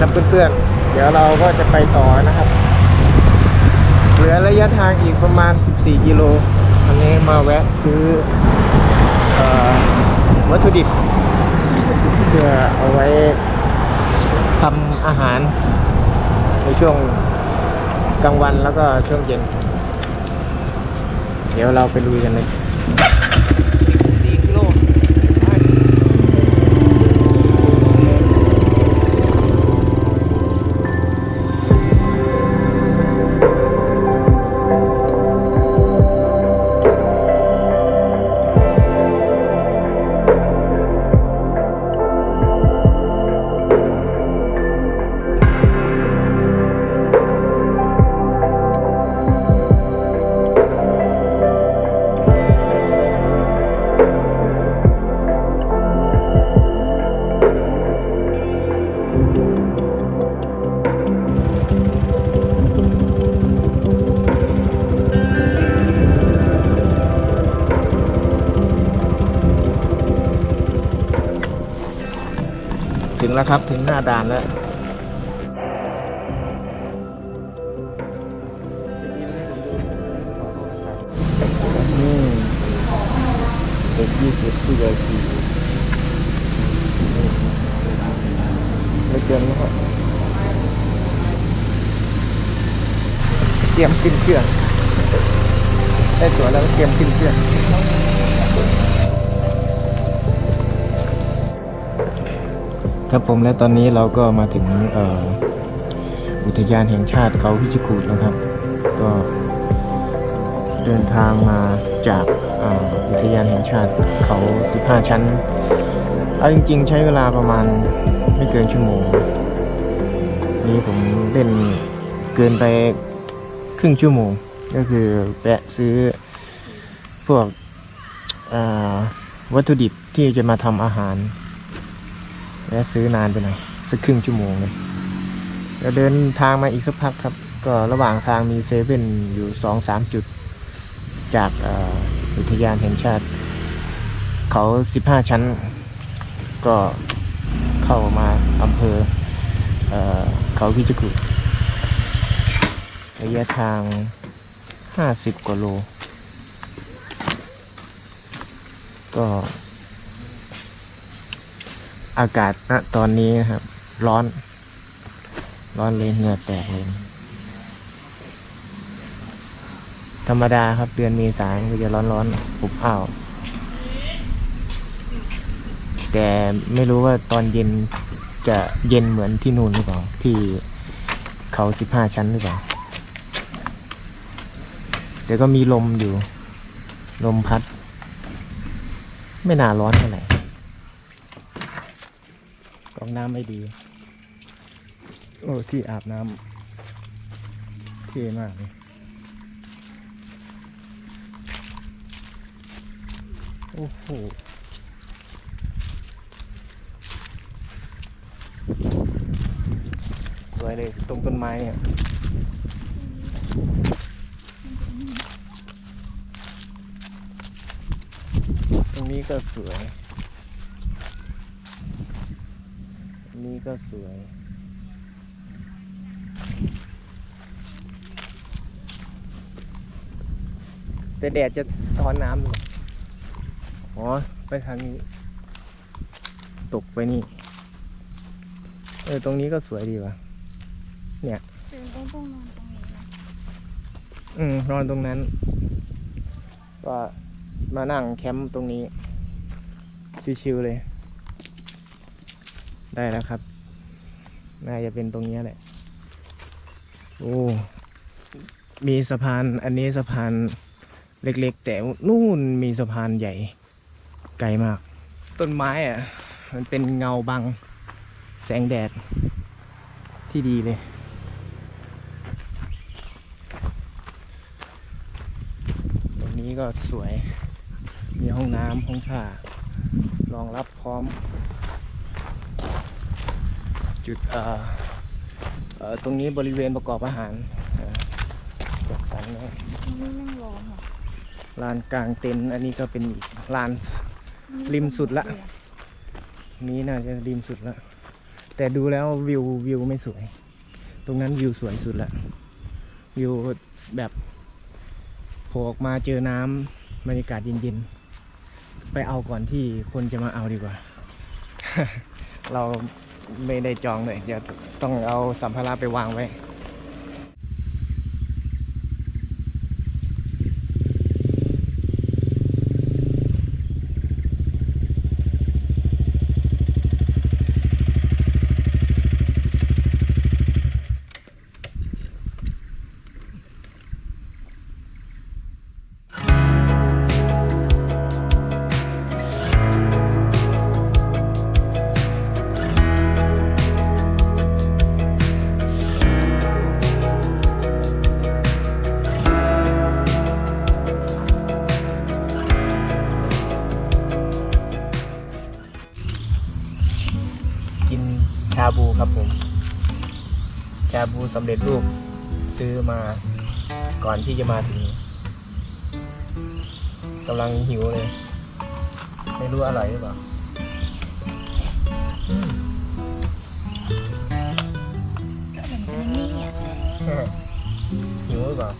ครับเพื่อนๆ เดี๋ยวเราก็จะไปต่อนะครับ เหลือระยะทางอีกประมาณ 14 กิโลวันนี้มาแวะซื้ออวัตถุดิบเพื่อเอาไว้ทำอาหาร ในช่วงกลางวันแล้วก็ช่วงเย็น เดี๋ยวเราไปลุยกันเลย แล้วครับ ถึงหน้าด่านแล้วเด็กยี่สิบผู้ใหญ่สี่ไม่เกินแล้วครับเตรียมขึ้นเครื่องได้ตั๋วแล้วก็เตรียมขึ้นเครื่อง ครับผมและตอนนี้เราก็มาถึงอ,อุทยานแห่งชาติเขาพิจิกูดแล้วครับ ก็เดินทางมาจากอ,อุทยานแห่งชาติเขา 15 ชั้นเอาจริง ๆ ใช้เวลาประมาณไม่เกินชั่วโมง นี่ผมเล่นเกินไปครึ่งชั่วโมง ก็คือแวะซื้อพวกวัตถุดิบที่จะมาทำอาหาร และซื้อนานไปหน่อยสักครึ่งชั่วโมงเลยแล้วเดินทางมาอีกสักพักครับ ก็ระหว่างทางมีเซเว่นอยู่สองสามจุด จากอุทยานแห่งชาติ เขาสิบห้าชั้น ก็เข้ามาอำเภอเอ่อเขาพิจิตรระยะทางห้าสิบกว่าโล ก็ อากาศณตอนนี้นะครับ ร้อน ร้อนเลยเหงื่อแตกเลย ธรรมดาครับเดือนเมษายนก็จะร้อนร้อนๆอบอ้าวแต่ไม่รู้ว่าตอนเย็นจะเย็นเหมือนที่นู่นหรือเปล่า ที่เขาสิบห้าชั้นหรือเปล่าแต่ก็มีลมอยู่ ลมพัด ไม่น่าร้อนเท่าไหร่ น้ำไม่ดี โอ้ที่อาบน้ำเท่มากเลยโอ้โหสวยเลยตรงต้นไม้เนี่ยตรงนี้ก็สวย อั นนี้ก็สวย แต่แดดจะถอนน้ำเลยอ๋อ ไปทางนี้ ตกไปนี่ เออ ตรงนี้ก็สวยดีว่ะ เนี่ยเดินต้องต้องนอนตรงนี้นะอืม นอนตรงนั้น ก็มานั่งแคมป์ตรงนี้ ชิวๆเลย ได้แล้วครับ น่าจะเป็นตรงนี้แหละ โอ้ มีสะพานอันนี้สะพานเล็กๆ แต่นู่นมีสะพานใหญ่ ไกลมาก ต้นไม้อะ มันเป็นเงาบัง แสงแดด ที่ดีเลยตรงนี้ก็สวย มีห้องน้ำห้องท่ารองรับพร้อม จุดตรงนี้บริเวณประกอบอาหารจัดสรรไว้ตรงนี้นั่งร้อนอะลานกลางเต็นท์อันนี้ก็เป็นอีกลานริมสุดละ นี้น่าจะริมสุดละ แต่ดูแล้ววิววิวไม่สวย ตรงนั้นวิวสวยสุดละ วิวแบบโผล่ออกมาเจอน้ำบรรยากาศเย็นๆ ไปเอาก่อนที่คนจะมาเอาดีกว่า เรา ไม่ได้จองเลยเดี๋ยวต้องเอาสัมภาระไปวางไว้ ชาบูสำเร็จรูปซื้อมาก่อนที่จะมาถึงกำลังหิวเลย ไม่รู้อร่อยหรือเปล่าอืมก็เหมือนกันนี่อะหิวหรือเปล่า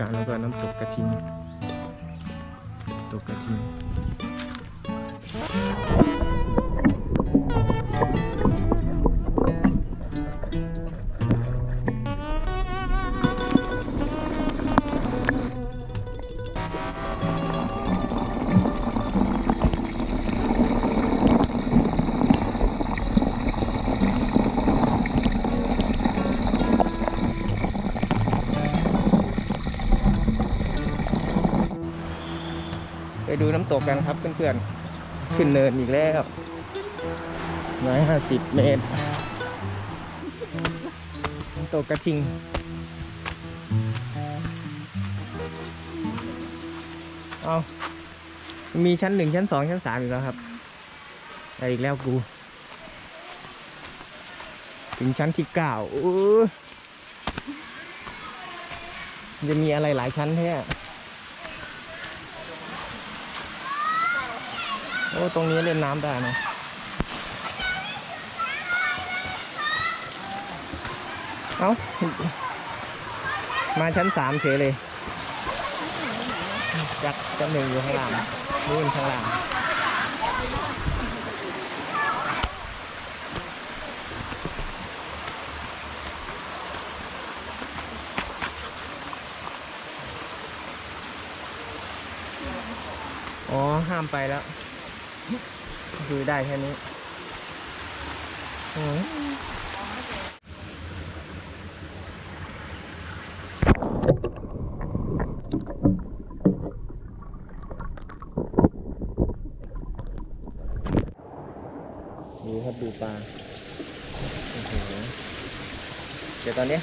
การแล้วก็น้ำตกกระทิง กันครับเพื่อนๆ ขึ้นเนินอีกแล้วร้อยห้าสิบเมตรตกกระทิง เอามีชั้นหนึ่งชั้นสองชั้นสามอีกแล้วครับไปอีกแล้วกู ถึงชั้นที่เก้าจะมีอะไรหลายชั้นแท้ โอ้ ตรงนี้เล่นน้ำได้นะเอา้า มาชั้นสามเฉยเลยจักชั้นหนึ่งอยู่ข้างล่างนู่นข้างล่างอ๋อ ห้ามไปแล้ว คือได้แค่นี้ดูครับดูปลาโอ้โหเดี๋ยวตอนนี้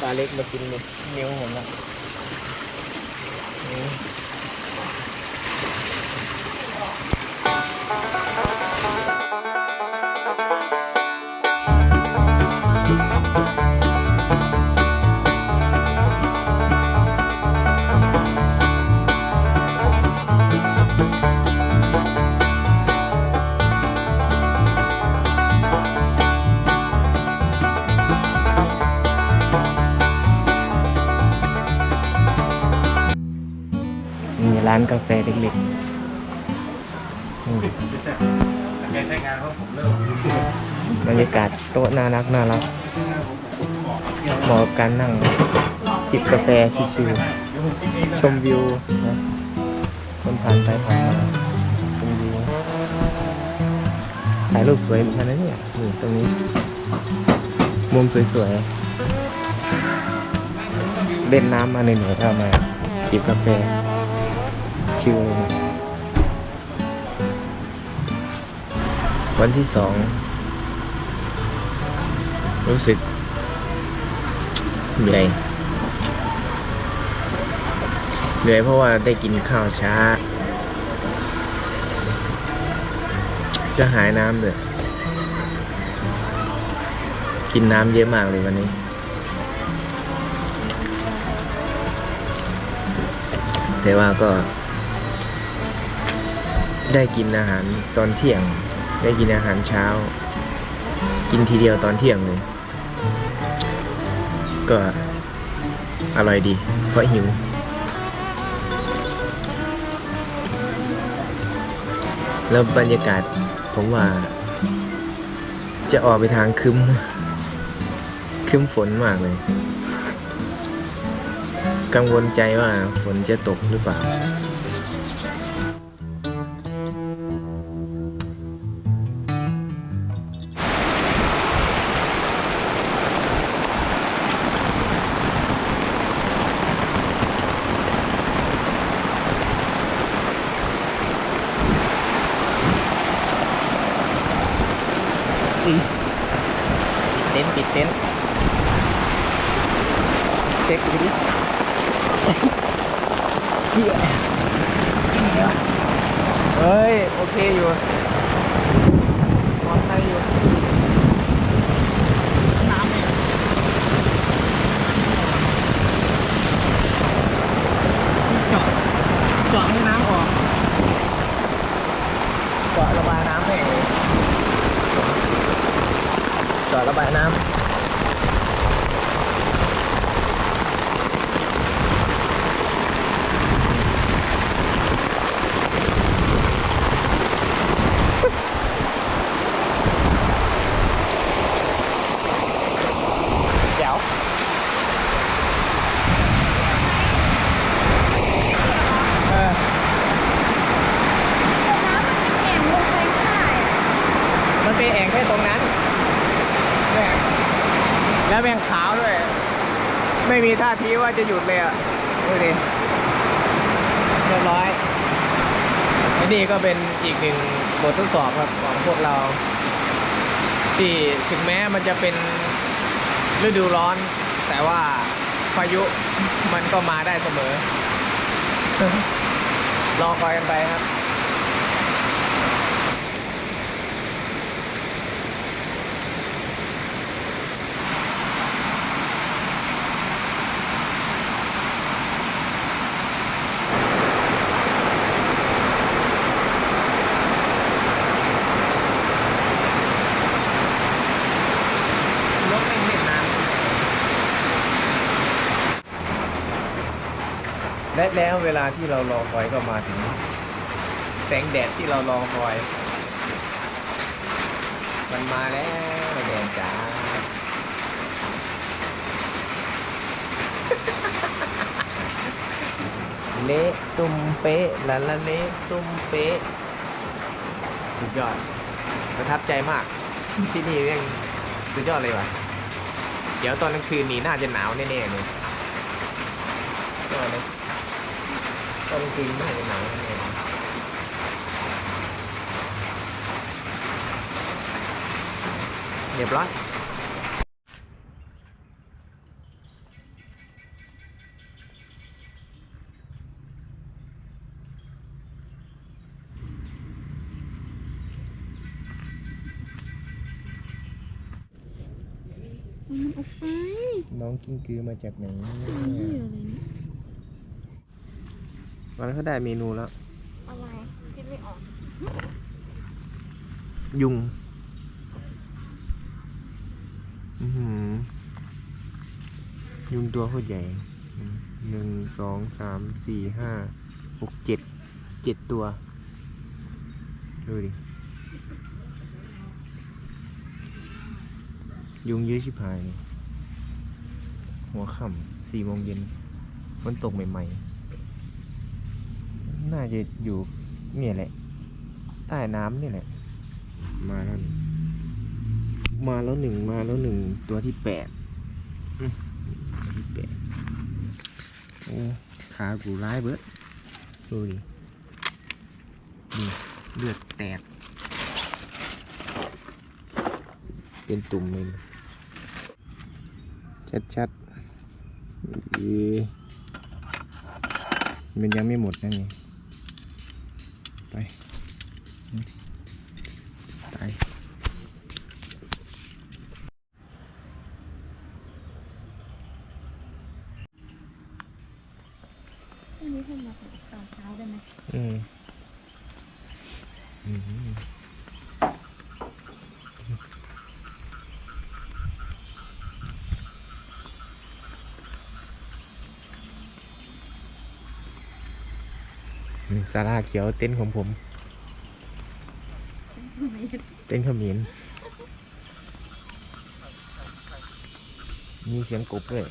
ปลาเล็กมากินเลยนิ้วผมละ ร้านกาแฟเล็กๆอืมใช้งานเพราะผมเลิกบรรยากาศโต๊ะน่ารักน่ารักเหมาะกับการนั่งจิบกาแฟชิวๆชมวิวนะคนผ่านไปผ่านมาชมวิวถ่ายรูปสวยเหมือนกันนะเนี่ยนี่ตรงนี้ มุมสวยๆเล่นน้ำมาเหนื่อยๆถ้ามาจิบกาแฟ ชิว วันที่สอง รู้สึกเหนื่อยเหนื่อยเพราะว่าได้กินข้าวช้า จะหายน้ำเลยกินน้ำเยอะมากเลยวันนี้ แต่ว่าก็ ได้กินอาหารตอนเที่ยง ได้กินอาหารเช้า กินทีเดียวตอนเที่ยงเลย ก็อร่อยดี เพราะหิว แล้วบรรยากาศผมว่า จะออกไปทางคึมคึมฝนมากเลย กังวลใจว่าฝนจะตกหรือเปล่า เต็นท์ปิดเต็นท์เช็คดูดิเฮียเฮ้ย โอเคอยู่ปลอดภัยอยู่ น้ำเนี่ยเจาะเจาะให้น้ำออกเจาะระบายน้ำให้เองเจาะระบายน้ำ แจ๋วเออ แอบลงไปไม่ได้อะ มันเป็นแอ่งแค่ตรงนั้นแม่งแล้วแม่งขาวด้วย ไม่มีาจะหยุดเลยอะดูดิเรียบร้อยอันนี้ก็เป็นอีกหนึ่งบททดสอบครับของพวกเรา ที่ถึงแม้มันจะเป็นฤดูร้อน แต่ว่าพายุมันก็มาได้เสมอรอคอยกันไปครับ รถไม่เห็นน้ำ และแล้วเวลาที่เรารอคอยก็มาถึง แสงแดดที่เรารอคอย มันมาแล้วแดดจ้าเละตุ้มเป๊ะละละเละตุ้มเป๊ะสุดยอดประทับใจมาก ที่นี่เรื่องสุดยอดเลยว่ะ เดี๋ยวตอนกลางคืนนี่น่าจะหนาวแน่ๆเลยก็เลย ตอนกลางคืนน่าจะหนาวแน่ๆเรียบร้อยน้องกิ้งกือมาจากไหน วันเขาได้เมนูแล้ว อะไรคิดไม่ออก ยุง อือหือยุงตัวโคตรใหญ่อืมหนึ่งสองสามสี่ห้าหกเจ็ดเจ็ดตัว ดูดิ ยุงเยอะชิบหายเลยหัวค่ำสี่โมงเย็นฝนตกใหม่ ๆ น่าจะอยู่เนี่ยแหละ ใต้น้ำเนี่ยแหละ มาแล้วหนึ่งมาแล้วหนึ่งมาแล้วหนึ่งตัวที่แปดอืมตัวที่แปดโอ้ขากูร้ายเบิดดูดินี่เลือดแตก เป็นตุ่มเลยชัดๆอีมันยังไม่หมดนั่น ไงไปตาย พรุ่งนี้ผมมาตอนเช้าได้ไหม อืมอืมนี่ สาราเขียวเต็นท์ของผม เต็นท์ขมิ้นมีเสียงกบด้วย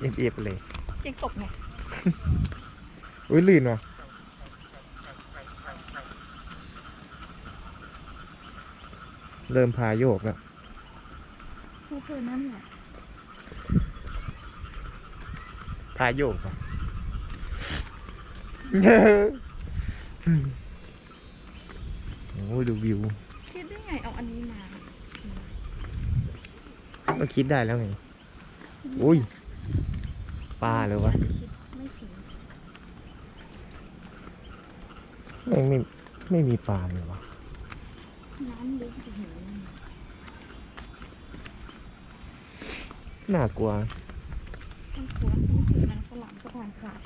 เอียบๆเลยเก่งตกไงอุ้ยลื่นว่ะเริ่มพาโยกแล้ว ผู้เพื่อนนั่นแหละพาโยกว่ะโอ้ยดูวิว คิดได้ไงเอาอันนี้มาก็คิดได้แล้วไง อุ้ยปลาเลยวะ คิดไม่ถึงไม่ไม่ไม่มีปลาเลยวะน้ำลึกจะเห็ นน่ากลัวต้องควรต้องถือมันฝรั่งก็ทานขาด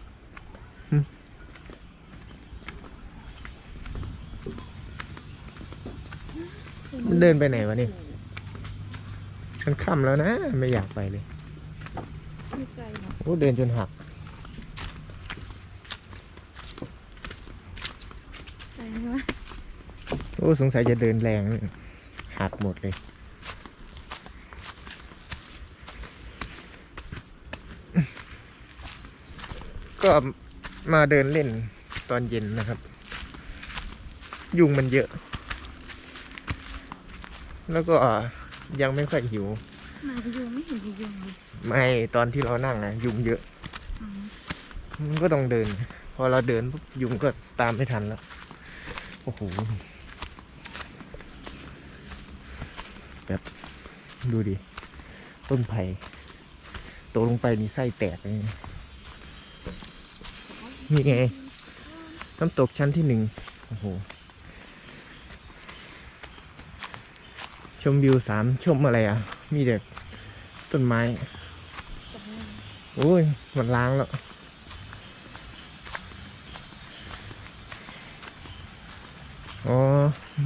อืมมันเดินไปไหนวะเนี่ยมันค่ำแล้วนะ ไม่อยากไปเลยไม่ไกลเนาะโอ้เดินจนหักไกลไหมโอ้สงสัยจะเดินแรง หักหมดเลย ก็มาเดินเล่นตอนเย็นนะครับ ยุงมันเยอะ แล้วก็ยังไม่ค่อยหิว มาพยุงไม่เห็นพยุงเลยไม่ตอนที่เรานั่งอะยุงเยอะ อ๋อมันก็ต้องเดิน พอเราเดินปุ๊บยุงก็ตามไม่ทันแล้ว โอ้โหแบบดูดิ ต้นไผ่โตลงไปนี่ไส้แตกเลยนะ นี่ไง น้ำตกชั้นที่หนึ่งโอ้โห ชมวิวสามชมอะไรอะ มีแต่ต้นไม้ตกน้โอ้ย มันล้างแล้ว อ๋อ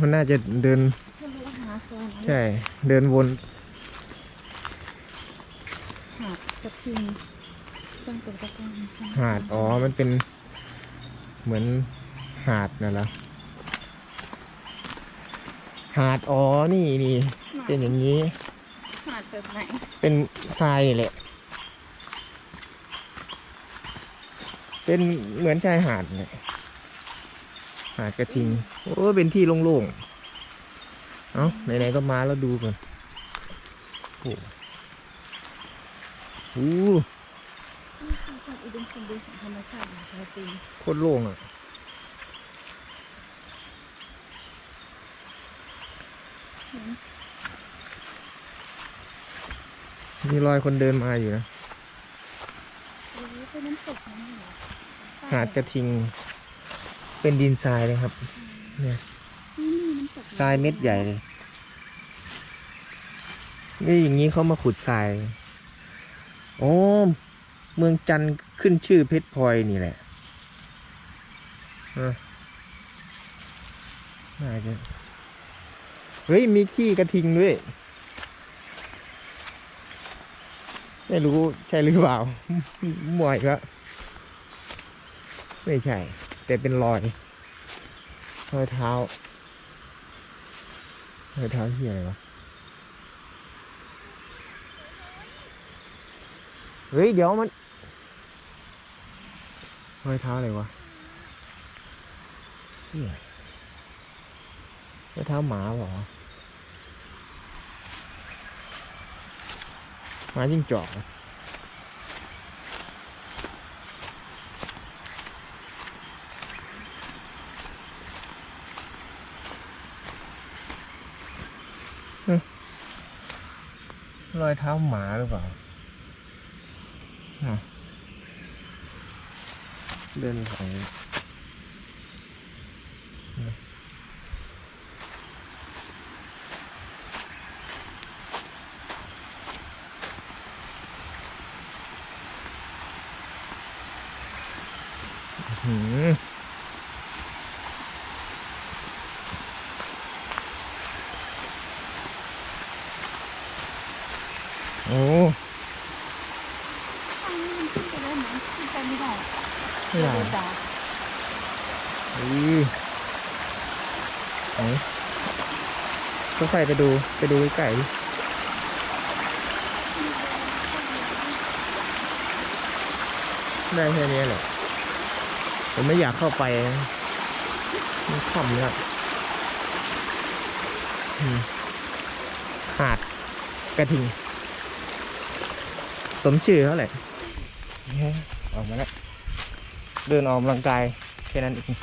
มันน่าจะเดินำเพื่อนเราหาโซนใช่ เดินวนหาดกระทิง ต้องตกตะกอนใช่หาด อ๋อ มันเป็นเหมือนหาดน่ะเหรอหาด อ๋อ นี่นี่เป็นอย่างนี้หาดแบบไหนเป็นทรายนี่แหละ เป็นเหมือนชายหาดเลยหาดกระทิง โอ้เป็นที่โล่งๆ เอ้าไหนๆก็มาแล้วดูก่อนโอ้โหนี่คือความอุ ดมสมบูรณ์ของธรรมชาติของแท้จริงโคตรโล่งอะมีรอยคนเดินมาอยู่นะโอ้ยเป็นน้ำตกนั่นเหรอหาดกระทิง เป็นดินทรายเลยครับ เนี่ยนี่น้ำตกทรายเม็ดใหญ่เลยนี่อย่างนี้เขามาขุดทราย โอ้ เมืองจันทร์ ขึ้นชื่อเพชรพลอยนี่แหละน่าจะเฮ้ย มีขี้กระทิงด้วย ไม่รู้ใช่หรือเปล่ามั่วอีกแล้วไม่ใช่ แต่เป็นรอยรอยเท้ารอยเท้าที่อะไรวะเฮ้ย เดี๋ยวมัน รอยเท้าอะไรวะรอยเท้าหมาเหรอหมาจิ้งจอกรอยเท้าหมาหรือเปล่าอะ เดินของหืมโอ้ ทางนี้มันขึ้นไปได้ไหมขึ้นไปไม่ได้ ไม่ได้เดินตามอือไหนก็ใครไปดูไปดูไก่ได้แค่นี้แหละ ผมไม่อยากเข้าไปนะมันค่ำแล้วหาดกระทิง สมชื่อเขาแหละเนี่ยออกมาแล้ว เดินออกกำลังกายแค่นั้นเอง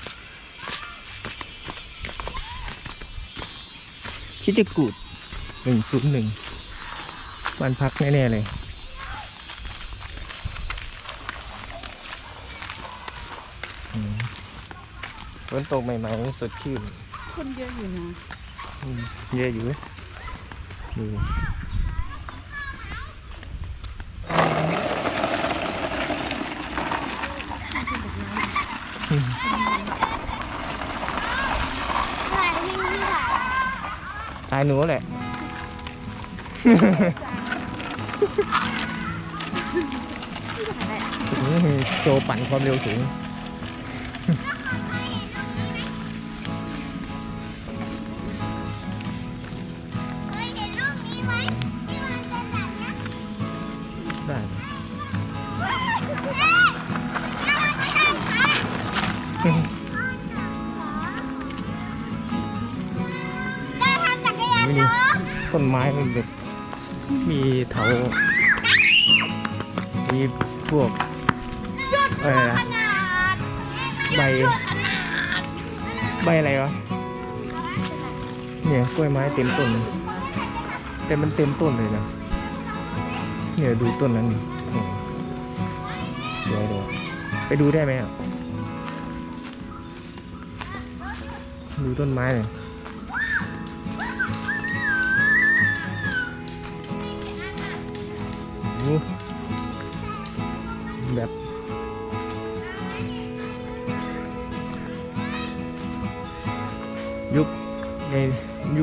คิดจะกูดหนึ่งศูนย์หนึ่งบ้านพักแน่ ๆ เลยอืมฝนตกใหม่ๆสดชื่นคนเยอะอยู่นะอืมเยอะอยู่เว้ยดู ถ่ายนี่นี่ถ่าย ตายหนูแหละนี่ถ่ายอืมโชว์ปั่นความเร็วสูง มีเถามีพวกอะไรนะใบใบอะไรวะเนี่ยกล้วยไม้เต็มต้นแต่มันเต็มต้นเลยนะเนี่ยดูต้นนั้นดิโอ้โหสวยเลยไปดูได้ไหมอะดูต้นไม้เลย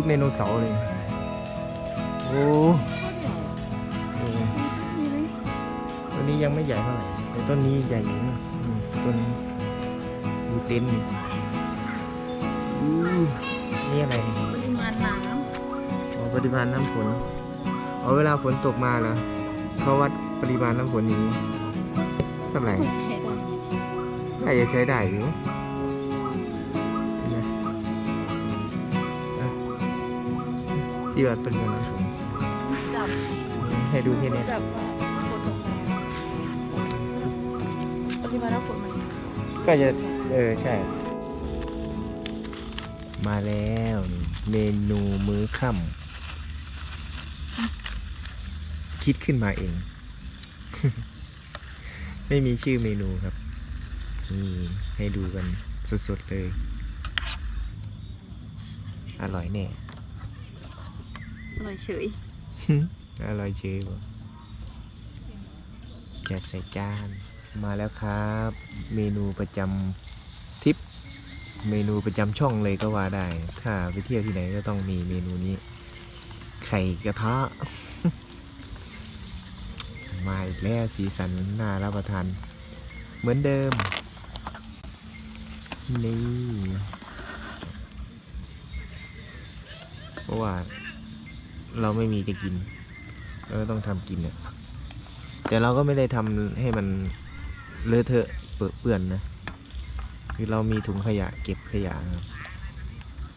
ไดโนเสาร์เลย โอ้โหต้นนี้ยังไม่ใหญ่เท่าไหร่แต่ต้นนี้ใหญ่อยู่นะอืมต้นดูเต็นท์นี่อู้นี่อะไรเนี่ยปริมาณน้อ๋อปริมาณน้ำฝนอ๋อเวลาฝนตกมาเหรอเขาวัดปริมาณน้ำฝนอย่างนี้เท่าไหร่ำไม่ใช่ตรงนี้น่าจะใช้ได้อยู่ ที่วัดปริมาณน้ำฝนจับให้ดูแค่นี้จับว่าฝนตกแล้วปริมาณน้ำฝนมันก็จะเออใช่ มาแล้วนี่เมนูมื้อค่ำคิดขึ้นมาเอง ไม่มีชื่อเมนูครับนี่ให้ดูกันสดๆเลย อร่อยแน่อ ร่อยเฉย อร่อยเชยบ่จัดใส่จานมาแล้วครับ เมนูประจำทริป เมนูประจำช่องเลยก็ว่าได้ ถ้าไปเที่ยวที่ไหนก็ต้องมีเมนูนี้ ไข่กระทะ มาอีกแล้วสีสันน่ารับประทาน เหมือนเดิม นี่เพราะว่า เราไม่มีจะกินเราก็ต้องทำกินเนี่ยแต่เราก็ไม่ได้ทำให้มันเลอะเทอะเปื้อนเปื้อนนะคือเรามีถุงขยะเก็บขยะครับ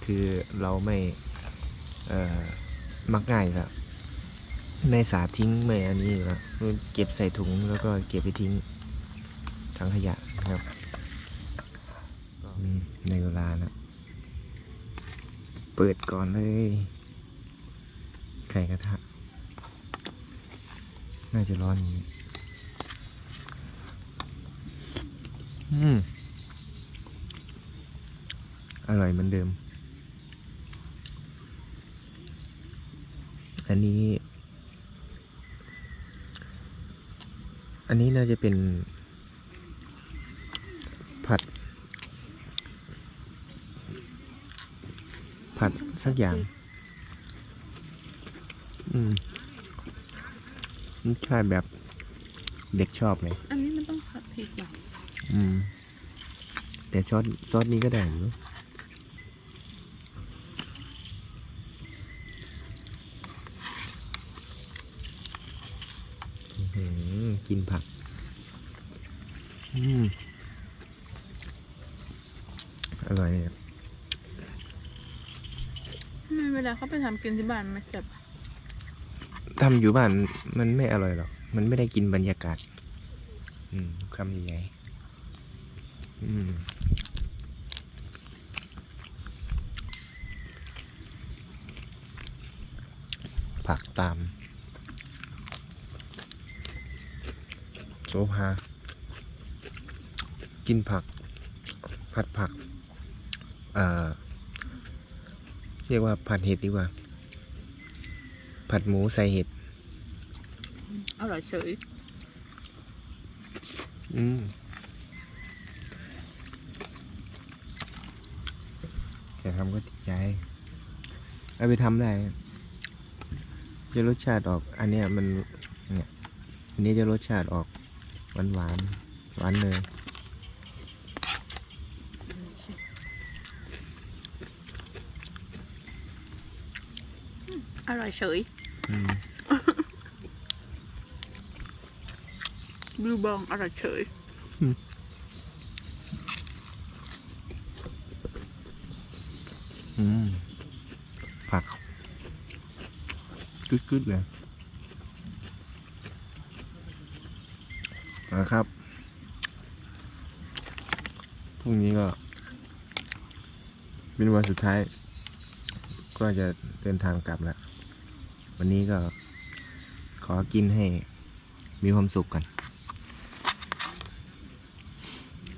คือเราไม่เอ่อมักง่ายแล้วไม่สาทิ้งไม่อันนี้อยู่แล้วเก็บใส่ถุงแล้วก็เก็บไปทิ้งถังขยะนะครับในเวลานะเปิดก่อนเลย ไข่กระทะ น่าจะร้อนอย่างนี้ อืม อร่อยเหมือนเดิม อันนี้ อันนี้น่าจะเป็น ผัด ผัดสักอย่าง รสชาติแบบเด็กชอบเลย อันนี้มันต้องผัดเผ็ดหรออืม แต่ซอสซอสนี้ก็ได้อยู่อื้อหือกินผัก อืม อร่อยเนี่ยทำไมเวลาเขาไปทำกินที่บ้านไม่แซ่บอะ ทำอยู่บ้านมันไม่อร่อยหรอก มันไม่ได้กินบรรยากาศ อืมคำใหญ่ๆอืมผักตามโซฟากินผัก ผัดผัก เอ่อ เรียกว่าผัดเห็ดดีกว่า ผัดหมูใส่เห็ด อร่อยเฉยอืมแค่ทำก็ติดใจ เอาไปทำได้จะรสชาติออก อันเนี้ยมัน เนี่ย อันนี้จะรสชาติออกหวานหวานๆหวานเลย อร่อย เฉยอืมบลูบองอร่อยเฉยอืมผักกึดๆเลยนะครับพรุ่งนี้ก็เป็นวันสุดท้าย ก็จะเดินทางกลับแล้ว วันนี้ก็ขอกินให้มีความสุขกัน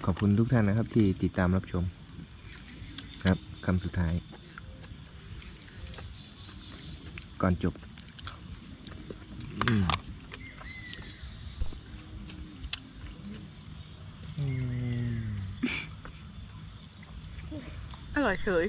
ขอบคุณทุกท่านนะครับที่ติดตามรับชม ครับคำสุดท้าย ก่อนจบอืมอืมอร่อยเฉย